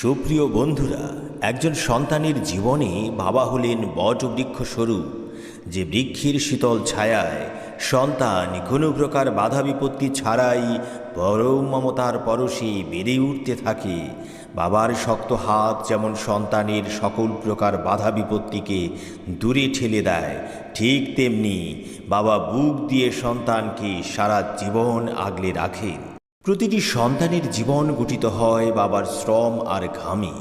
সুপ্রিয় বন্ধুরা, একজন সন্তানের জীবনে বাবা হলেন বটবৃক্ষ স্বরূপ, যে বৃক্ষের শীতল ছায়ায় সন্তান কোনো প্রকার বাধা বিপত্তি ছাড়াই পরম মমতার পরশে বেড়ে উঠতে থাকে। বাবার শক্ত হাত যেমন সন্তানের সকল প্রকার বাধা বিপত্তিকে দূরে ঠেলে দেয়, ঠিক তেমনি বাবা বুক দিয়ে সন্তানকে সারা জীবন আগলে রাখেন। প্রতিটি সন্তানের জীবন গঠিত হয় বাবার শ্রম আর ঘামে।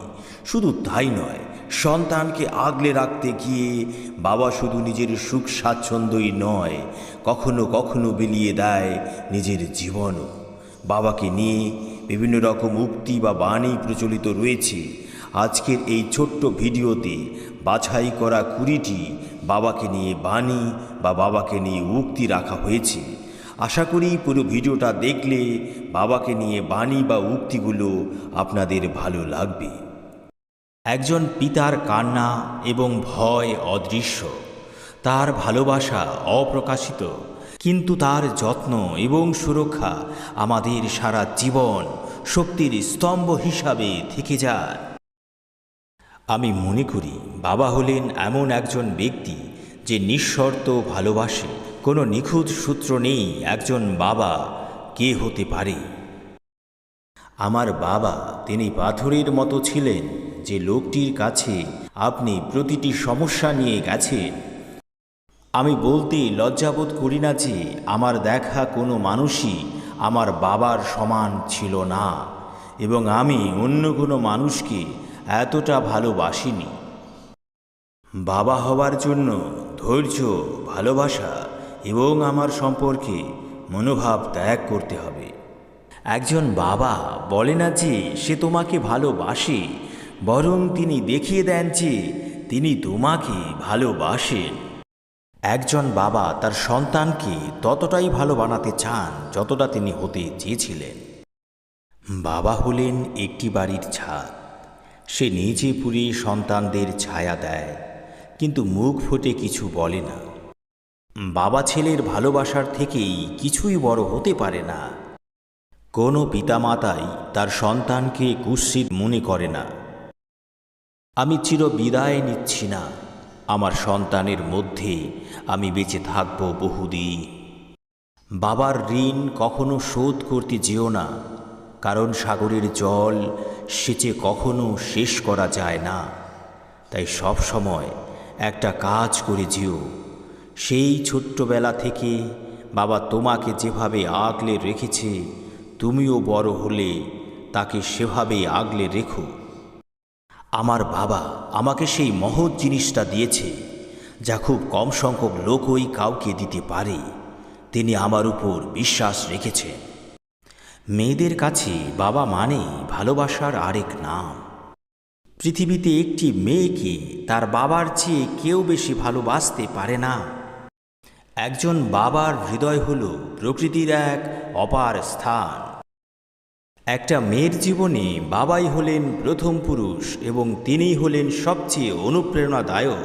শুধু তাই নয়, সন্তানকে আগলে রাখতে গিয়ে বাবা শুধু নিজের সুখ স্বাচ্ছন্দ্যই নয়, কখনো কখনো বিলিয়ে দেয় নিজের জীবনও। বাবাকে নিয়ে বিভিন্ন রকম উক্তি বা বাণী প্রচলিত রয়েছে। আজকের এই ছোট্ট ভিডিওতে বাছাই করা কুড়িটি বাবাকে নিয়ে বাণী বা বাবাকে নিয়ে উক্তি রাখা হয়েছে। আশা করি পুরো ভিডিওটা দেখলে বাবাকে নিয়ে বাণী বা উক্তিগুলো আপনাদের ভালো লাগবে। একজন পিতার কান্না এবং ভয় অদৃশ্য। তার ভালোবাসা অপ্রকাশিত। কিন্তু তার যত্ন এবং সুরক্ষা আমাদের সারা জীবন শক্তির স্তম্ভ হিসাবে থেকে যায়। আমি মনে করি বাবা হলেন এমন একজন ব্যক্তি যে নিঃশর্ত ভালোবাসে। কোনো নিখুঁত সূত্র নেই একজন বাবা, কে হতে পারে? আমার বাবা তিনি পাথরের মতো ছিলেন যে লোকটির কাছে আপনি প্রতিটি সমস্যা নিয়ে গেছেন। আমি বলতে লজ্জাবোধ করি না যে আমার দেখা কোনো মানুষই আমার বাবার সমান ছিল না এবং আমি অন্য কোনো মানুষকে এতটা ভালোবাসিনি। বাবা হওয়ার জন্য ধৈর্য, ভালোবাসা এবং আমার সম্পর্কে মনোভাব ত্যাগ করতে হবে। একজন বাবা বলে না যে সে তোমাকে ভালোবাসে, বরং তিনি দেখিয়ে দেন যে তিনি তোমাকে ভালোবাসেন। একজন বাবা তার সন্তানকে ততটাই ভালো বানাতে চান যতটা তিনি হতে চেয়েছিলেন। বাবা হলেন একটি বাড়ির ছাদ। সে নিজে পুরে সন্তানদের ছায়া দেয়, কিন্তু মুখ ফুটে কিছু বলে না। বাবা ছেলের ভালোবাসার থেকেই কিছুই বড় হতে পারে না। কোনো পিতামাতাই তার সন্তানকে কুৎসিত মনে করে না। আমি চির বিদায় নিচ্ছি না। আমার সন্তানের মধ্যে আমি বেঁচে থাকব বহুদিন। বাবার ঋণ কখনো শোধ করতে যেও না। কারণ সাগরের জল সেচে কখনো শেষ করা যায় না। তাই সব সময় একটা কাজ করে যেও। সেই ছোট্টবেলা থেকে বাবা তোমাকে যেভাবে আগলে রেখেছে, তুমিও বড় হলে তাকে সেভাবেই আগলে রেখো। আমার বাবা আমাকে সেই মহৎ জিনিসটা দিয়েছে, যা খুব কম সংখ্যক লোকই কাউকে দিতে পারে, তিনি আমার উপর বিশ্বাস রেখেছেন। মেয়েদের কাছে বাবা মানে ভালোবাসার আরেক নাম। পৃথিবীতে একটি মেয়েকে তার বাবার চেয়ে কেউ বেশি ভালোবাসতে পারে না। একজন বাবার হৃদয় হল প্রকৃতির এক অপার স্থান। একটা মেয়ের জীবনে বাবাই হলেন প্রথম পুরুষ এবং তিনিই হলেন সবচেয়ে অনুপ্রেরণাদায়ক।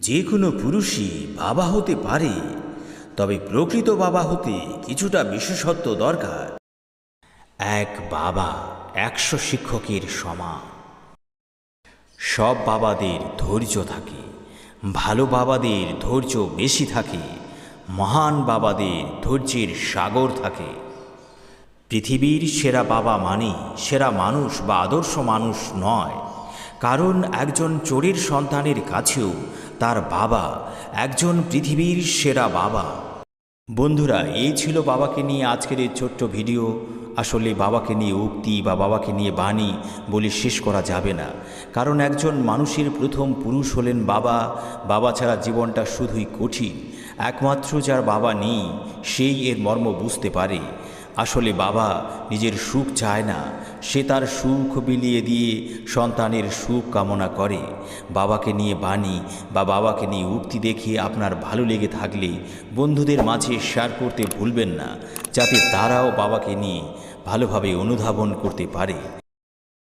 যে কোনো পুরুষই বাবা হতে পারে, তবে প্রকৃত বাবা হতে কিছুটা বিশেষত্ব দরকার। এক বাবা, একশো শিক্ষকের সমান। সব বাবাদের ধৈর্য থাকে। ভালো বাবাদের ধৈর্য বেশি থাকে, মহান বাবাদের ধৈর্যের সাগর থাকে। পৃথিবীর সেরা বাবা মানে সেরা মানুষ বা আদর্শ মানুষ নয়, কারণ একজন চোরের সন্তানের কাছেও তার বাবা একজন পৃথিবীর সেরা বাবা। বন্ধুরা, এই ছিল বাবাকে নিয়ে আজকের এই ছোট্ট ভিডিও। আসলে বাবাকে নিয়ে উক্তি বা বাবাকে নিয়ে বাণী বলে শেষ করা যাবে না। কারণ একজন মানুষের প্রথম পুরুষ হলেন বাবা বাবা ছাড়া জীবনটা শুধুই কঠিন। একমাত্র যার বাবা নেই, সেই এর মর্ম বুঝতে পারে। আসলে বাবা নিজের সুখ চায় না, সে তার সুখ বিলিয়ে দিয়ে সন্তানের সুখ কামনা করে। বাবাকে নিয়ে বাণী বা বাবাকে নিয়ে উক্তি দেখে আপনার ভালো লেগে থাকলে বন্ধুদের মাঝে শেয়ার করতে ভুলবেন না, যাতে তারাও বাবাকে নিয়ে ভালোভাবে অনুধাবন করতে পারে।